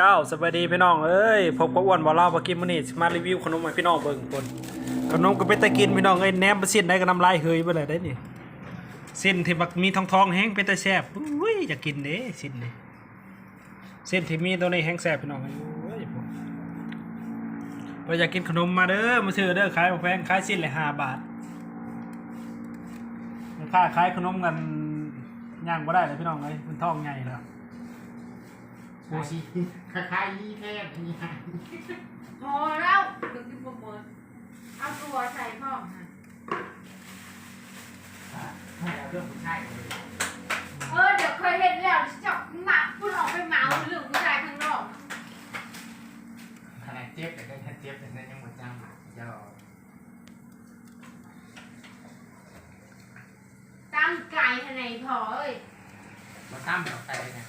เจ้าสวัสดีพี่น้องเอ้ยพบกับอ้วนบ่เล่าบ่กินมื้อนี้สิมารีวิวขนมให้พี่น้องเบิ่งคนขนมก็เป็นตะกินพี่น้องเอ้ยแหนมไปสิ้นได้ก็น้ำลายเฮยไปเลยได้นี่เส้นที่บักมีทองๆแห้งเป็นตะแซ่บอุ้ยอยากกินเด้สิ้นนี่เส้นที่มีตัวนี้แห้งแซ่บพี่น้องเอ้ยอ้ยผมเราอยากกินขนมมาเด้อมาซื้อเด้อขายแพงขายสิ้นละ5บาทค่าขายขนมกันย่างบ่ได้เลยพี่น้องเอ้ยมันทองใหญ่แล้ว โมชิคล้ายๆยี่แค่นี้ฮะพอแล้วถึงที่ประเมินเอาตัวใส่พ่อมค่ะให้เอาเรื่องผู้ชายเลยเออเดี๋ยวเคยเห็นแล้วจับหมาพูดออกไปเมาเรื่องผู้ชายข้างนอกขนาดเจ็บแต่ก็แค่เจ็บแต่ก็ยังหมดจ้ำเจ้าตั้งไก่ทนายพอเอ้ยมาตั้มเอาไปเลยนะ